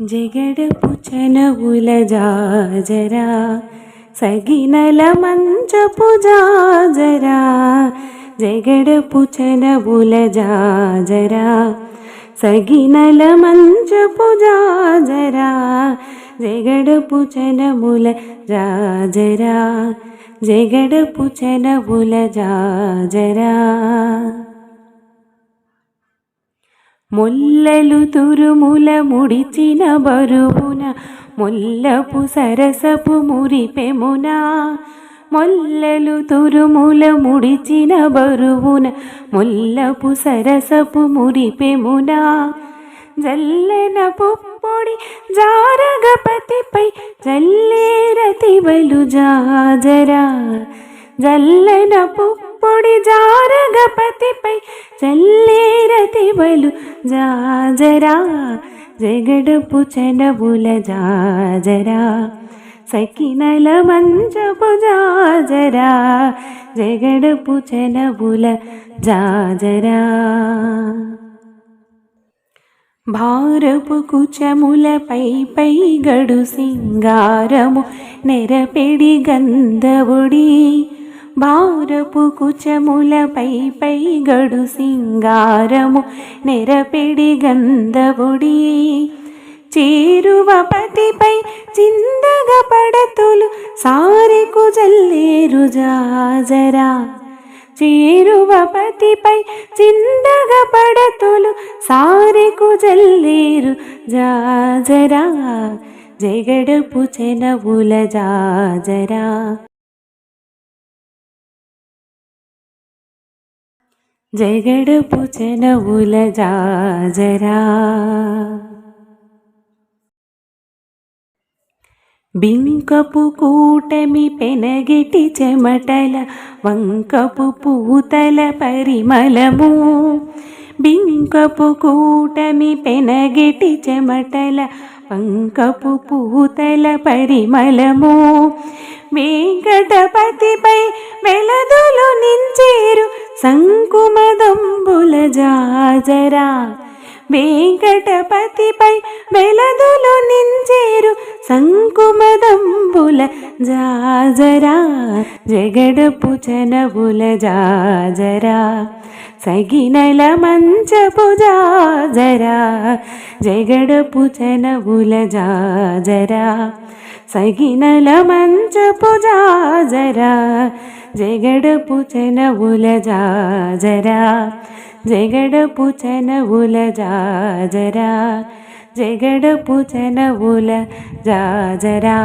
జగడపు చనవుల జాజరా సగినల మంచపు జాజరా జగడపు చనవుల జాజరా సగినల మంచపు జాజరా జగడపు చనముల జాజరా జగడపు చనవుల జాజరా ముల్లలు తురుముల ముడిచిన బరువున ముల్లపు సరసపు మురిపెమునా మొల్లలు తురుముల ముడిచిన బరువున ముల్లపు సరసపు మురిపెమునా జల్లెన పుప్పొడి జారగపతిపై జల్లేరతివలు జాజరా. జల్లెన పుప్పొడి పొడి జారగపతిపై చల్లేరతివలు జాజరా. జగడపు చెడవుల జాజరా. సకినల మంచపు జాజరా. జగడపు చెడవుల జాజరా. భారపు కుచములపై పై గడు సింగారము నెరపెడి గంధవుడి భారపు కుచములపై పై గడు సింగారము నెరపెడి గంధవుడి చేరువ పతిపై చిందగ పడతులు సారెకు జల్లేరు జాజరా. చేరువ పతిపై చిందగ పడతులు సారెకు జల్లేరు జాజరా. జగడపు చెనవుల జాజరా. జగడపు చెనవుల జాజరా. బింకపు కూటమి పెనగిటి చెమటల వంకపు పూతల పరిమళము. బింకపు కూటమి పెనగిటి చెమటల వంకపు పూతల పరిమళము. వెంకటపతిపై వెలదులు నించేరు సంకుమదంబుల జాజరా వెంకటపతిపై వెలదులు నించేరు సంకుమదంబుల జాజరా జగడపు చనబుల జాజరా సగినల మంచపు జాజరా జగడపు చనబుల జాజరా సగినల మంచపు జాజరా జగడపు చనబుల జాజరా జగడపు చనవుల జాజరా జగడపు చనవుల జాజరా.